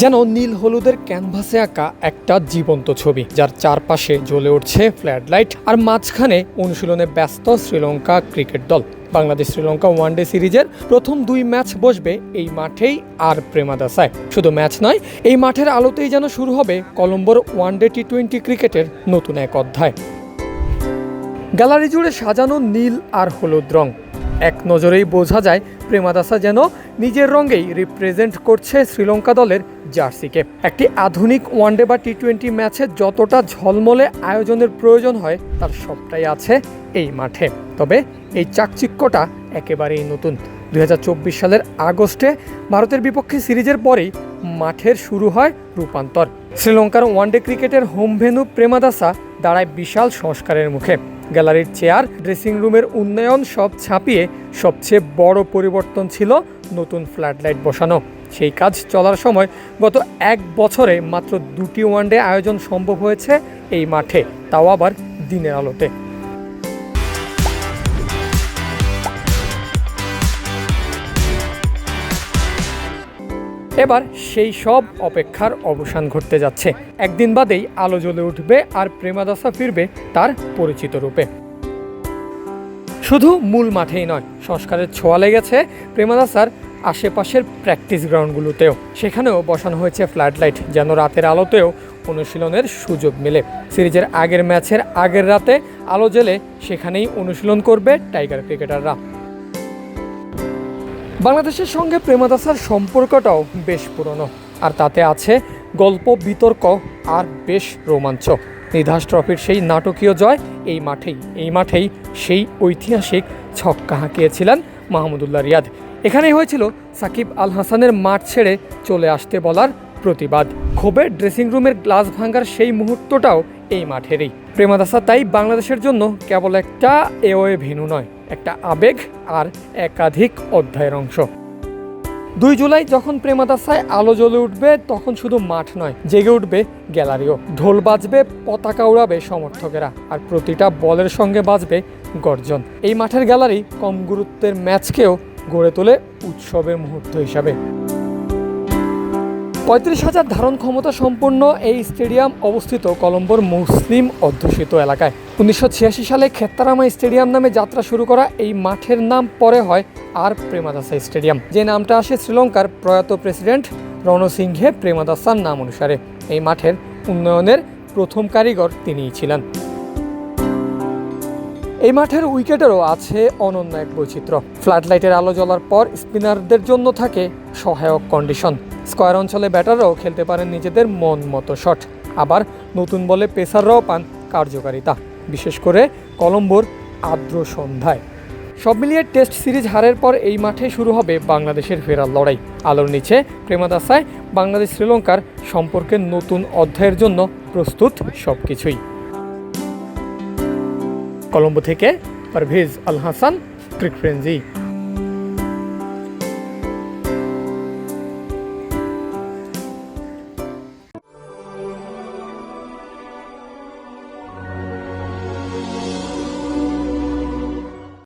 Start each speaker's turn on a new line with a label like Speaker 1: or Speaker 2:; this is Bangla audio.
Speaker 1: যেন নীল হলুদের ক্যানভাসে আঁকা একটা জীবন্ত ছবি, যার চারপাশে জ্বলে উঠছে ফ্ল্যাড লাইট আর মাঝখানে অনুশীলনে ব্যস্ত শ্রীলঙ্কা ক্রিকেট দল। বাংলাদেশ শ্রীলঙ্কা ওয়ানডে সিরিজের প্রথম দুই ম্যাচ বসবে এই মাঠেই আর প্রেমাদাসায় শুধু ম্যাচ নয়, এই মাঠের আলোতেই যেন শুরু হবে কলম্বোর ওয়ানডে টি টোয়েন্টি ক্রিকেটের নতুন এক অধ্যায়। গ্যালারি জুড়ে সাজানো নীল আর হলুদ রং এক নজরেই বোঝা যায় প্রেমাদাসা যেন নিজের রঙেই রিপ্রেজেন্ট করছে শ্রীলঙ্কা দলের জার্সিকে। একটি আধুনিক ওয়ানডে বা টি টোয়েন্টি ম্যাচে যতটা ঝলমলে আয়োজনের প্রয়োজন হয়, তার সবটাই আছে এই মাঠে। তবে এই চাকচিক্যটা একেবারেই নতুন। দুই হাজার চব্বিশ সালের আগস্টে ভারতের বিপক্ষে সিরিজের পরেই মাঠের শুরু হয় রূপান্তর। শ্রীলঙ্কার ওয়ানডে ক্রিকেটের হোম ভেনু প্রেমাদাসা দাঁড়ায় বিশাল সংস্কারের মুখে। গ্যালারির চেয়ার, ড্রেসিং রুমের উন্নয়ন সব ছাপিয়ে সবচেয়ে বড় পরিবর্তন ছিল নতুন ফ্ল্যাট লাইট বসানো। সেই কাজ চলার সময় গত এক বছরে মাত্র দুটি ওয়ানডে আয়োজন সম্ভব হয়েছে এই মাঠে, তাও আবার দিনের আলোতে। এবার সেই সব অপেক্ষার অবসান ঘটতে যাচ্ছে। একদিন বাদেই আলো জ্বলে উঠবে আর প্রেমাদাসা ফিরবে তার পরিচিত রূপে। শুধু মূল মাঠেই নয়, সংস্কারের ছোঁয়া লেগেছে প্রেমাদাসার আশেপাশের প্র্যাকটিস গ্রাউন্ডগুলোতেও। সেখানেও বসানো হয়েছে ফ্ল্যাট লাইট যেন রাতের আলোতেও অনুশীলনের সুযোগ মেলে। সিরিজের আগের ম্যাচের আগের রাতে আলো জ্বেলে সেখানেই অনুশীলন করবে টাইগার ক্রিকেটাররা। বাংলাদেশের সঙ্গে প্রেমাদাসার সম্পর্কটাও বেশ পুরনো। আর তাতে আছে গল্প, বিতর্ক আর বেশ রোমাঞ্চ। নিধাস ট্রফির সেই নাটকীয় জয় এই মাঠেই এই মাঠেই সেই ঐতিহাসিক ছক্কা হাঁকিয়েছিলেন মাহমুদুল্লাহ রিয়াদ। এখানেই হয়েছিল সাকিব আল হাসানের মাঠ ছেড়ে চলে আসতে বলার প্রতিবাদ। ক্ষোভের ড্রেসিং রুমের গ্লাস ভাঙার সেই মুহূর্তটাও এই মাঠেরই। প্রেমাদাসা তাই বাংলাদেশের জন্য কেবল একটা এওয়ে ভেনু নয় একটা আবেগ আর একাধিক অধ্যায়ের অংশ। দুই জুলাই যখন প্রেমাদাসায় আলো জ্বলে উঠবে, তখন শুধু মাঠ নয়, জেগে উঠবে গ্যালারিও। ঢোল বাজবে, পতাকা উড়াবে সমর্থকেরা, আর প্রতিটা বলের সঙ্গে বাজবে গর্জন। এই মাঠের গ্যালারি কম গুরুত্বের ম্যাচকেও গড়ে তোলে উৎসবের মুহূর্ত হিসাবে। পঁয়ত্রিশ হাজার ধারণ ক্ষমতা সম্পন্ন এই স্টেডিয়াম অবস্থিত কলম্বোর মুসলিম অধ্যুষিত এলাকায়। উনিশশো ছিয়াশি সালে খেত্তারামা স্টেডিয়াম নামে যাত্রা শুরু করা এই মাঠের নাম পরে হয় আর প্রেমাদাসা স্টেডিয়াম। যে নামটা আসে শ্রীলঙ্কার প্রয়াত প্রেসিডেন্ট রণসিংহে প্রেমাদাসার নাম অনুসারে। এই মাঠের উন্নয়নের প্রথম কারিগর তিনিই ছিলেন। এই মাঠের উইকেটেরও আছে অনন্য এক বৈচিত্র্য। ফ্ল্যাট লাইটের আলো জ্বলার পর স্পিনারদের জন্য থাকে সহায়ক কন্ডিশন। স্কয়ার অঞ্চলে ব্যাটাররাও খেলতে পারেন নিজেদের মন মতো শট। আবার নতুন বলে পেসাররাও পান কার্যকারিতা, বিশেষ করে কলম্বোর আর্দ্র সন্ধ্যায়। সব মিলিয়ে টেস্ট সিরিজ হারের পর এই মাঠে শুরু হবে বাংলাদেশের ফেরার লড়াই। আলোর নিচে প্রেমাদাসায় বাংলাদেশ শ্রীলঙ্কার সম্পর্কের নতুন অধ্যায়ের জন্য প্রস্তুত সব কিছুই কলম্বো থেকে পারভেজ আল হাসান, ক্রিক ফ্রেঞ্জি